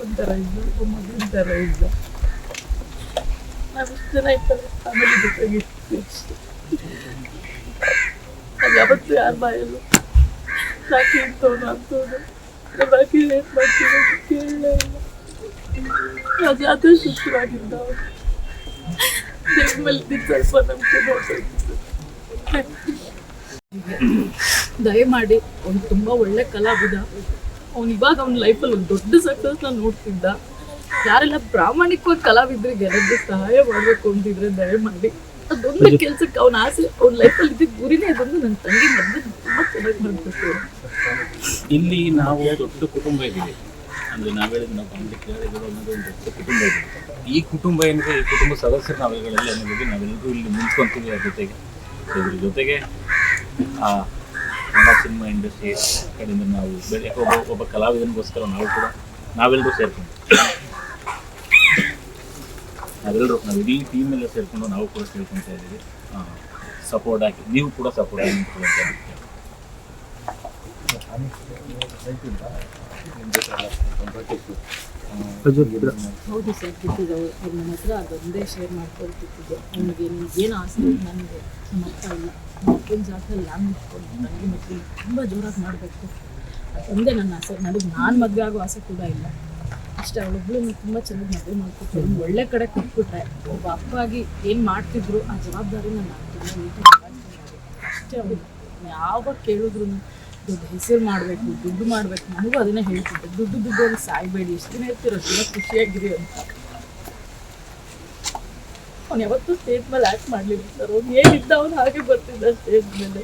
ಅಪ್ಪನ ಥರ ಇದ್ದ ಒಬ್ಬ ಥರ ಇದ್ದ ನಾವು ಜನ ಇರ್ತಾರೆ ಫ್ಯಾಮಿಲಿ ಜೊತೆಗೆ ಇರ್ತೀವಿ ಅಷ್ಟೇ. ನಾವು ಯಾವತ್ತೂ ಯಾರ ಸಾಕಿ ಮಾಡ್ತೀವಿ ಕೇಳಲೇ ಇಲ್ಲ. ಅದು ಜಾತ್ರೆ ಶುರುವಾಗಿದ್ದ ಅವನು ದೇವ್ರ ಮೇಲೆ ಇದ್ದಿದ್ದು ಸ್ವಲ್ಪ ದಯಮಾಡಿ, ಒಂದು ತುಂಬ ಒಳ್ಳೆ ಕಲಾವಿದ. ಅವ್ನು ಇವಾಗ ಅವ್ನ ಲೈಫಲ್ಲಿ ಒಂದು ದೊಡ್ಡ ಸಕ್ಸಸ್ನ ನೋಡ್ತಿದ್ದ. ಯಾರೆಲ್ಲ ಪ್ರಾಮಾಣಿಕವಾಗಿ ಕಲಾವಿದ್ರೆ ಎಲ್ಲರಿಗೂ ಸಹಾಯ ಮಾಡಬೇಕು ಅಂತಿದ್ರೆ ದಯಮಾಡಿ. ಅದೊಂದು ಕೆಲ್ಸಕ್ಕೆ ಅವ್ನ ಆಸೆ ಅವ್ನ ಲೈಫಲ್ಲಿ ಇದ್ದ ಗುರಿನೇ ಅದೊಂದು ನನ್ನ ತಂಗಿ ಮದ್ದು ತುಂಬ ಚೆನ್ನಾಗಿ ಮಾಡಬೇಕು ಇಲ್ಲಿ ನಾವು ದೊಡ್ಡ ಕುಟುಂಬ ಇದ್ದೀವಿ. ಅಂದ್ರೆ ನಾವು ಹೇಳಿದ ನಾವು ಪಬ್ಲಿಕ್ ಹೇಳಿದ್ರು ಅನ್ನೋದು ಒಂದು ದೊಡ್ಡ ಕುಟುಂಬ ಇದೆ. ಈ ಕುಟುಂಬ ಏನಿದೆ ಈ ಕುಟುಂಬ ಸದಸ್ಯರ ನಾವೇಗಳಲ್ಲಿ ಅನ್ನೋದಕ್ಕೆ ನಾವೆಲ್ಲರೂ ಇಲ್ಲಿ ನಿಂತ್ಕೊಂತೀವಿ ಅದ್ರ ಜೊತೆಗೆ. ಇದ್ರ ಜೊತೆಗೆ ಆ ಕನ್ನಡ ಸಿನಿಮಾ ಇಂಡಸ್ಟ್ರಿ ಕಡೆಯಿಂದ ನಾವು ಬೆಳೆ ಒಬ್ಬ ಒಬ್ಬ ಕಲಾವಿದನಿಗೋಸ್ಕರ ನಾವು ಕೂಡ ನಾವೆಲ್ಲರೂ ಸೇರ್ಕೊಂಡು ನಾವೆಲ್ಲರೂ ನಾವು ಇಡೀ ಟೀಮ್ ಎಲ್ಲ ಸೇರ್ಕೊಂಡು ನಾವು ಕೂಡ ಸೇರ್ಕೊಳ್ತಾ ಇದ್ದೀವಿ ಸಪೋರ್ಟ್ ಹಾಕಿ ನೀವು ಕೂಡ ಸಪೋರ್ಟ್ ಆಗಿ. ಹೌದು ಸರ್ ಬಿಟ್ಟಿದ್ದು ಅವ್ರು ನನ್ನ ಹತ್ರ ಅದೊಂದೇ ಶೇರ್ ಮಾಡ್ಕೊಳ್ತಿದ್ದು ನಿಮಗೆ ಏನು ಆಸೆ ನನಗೆ ನಮ್ಮ ಅಪ್ಪ ಇಲ್ಲ. ನಮ್ಮ ಅಪ್ಪನ ಜಾಗದಲ್ಲಿ ನಾನು ನನಗೆ ಮಕ್ಕಳು ತುಂಬ ಜೋರಾಗಿ ಮಾಡಬೇಕು. ಅದೊಂದೇ ನನ್ನ ಆಸೆ. ನನಗೆ ನಾನು ಮದುವೆ ಆಗೋ ಆಸೆ ಕೂಡ ಇಲ್ಲ. ಅಷ್ಟೇ ಅವಳೊಬ್ಳು ತುಂಬ ಚೆನ್ನಾಗಿ ಮದುವೆ ಮಾಡ್ಕೊಟ್ಟು ಒಳ್ಳೆ ಕಡೆ ಕೊಟ್ಬಿಟ್ರೆ ಒಬ್ಬ ಅಪ್ಪ ಆಗಿ ಏನು ಮಾಡ್ತಿದ್ರು, ಆ ಜವಾಬ್ದಾರಿನ ನಾನು ತುಂಬ ನೀಟಾಗಿ ಅಷ್ಟೇ ಅವಳು. ಯಾವಾಗ ಕೇಳಿದ್ರು ದುಡ್ಡು ಹೆಸರು ಮಾಡಬೇಕು, ದುಡ್ಡು ಮಾಡಬೇಕು. ನನಗೂ ಅದನ್ನೇ ಹೇಳ್ತಿದ್ದೆ. ದುಡ್ಡು ದುಡ್ಡು ಅಲ್ಲಿ ಸಾಯ್ಬೇಡಿ. ಎಷ್ಟು ದಿನ ಇರ್ತೀರೋ ತುಂಬ ಖುಷಿಯಾಗಿರಿ ಅಂತ. ಅವ್ನು ಯಾವತ್ತೂ ಸ್ಟೇಜ್ ಮೇಲೆ ಆ್ಯಕ್ಟ್ ಮಾಡಲಿಲ್ಲ ಸರ್. ಅವ್ನು ಏನಿದ್ದ ಅವನು ಹಾಗೆ ಬರ್ತಿದ್ದ ಸ್ಟೇಜ್ ಮೇಲೆ.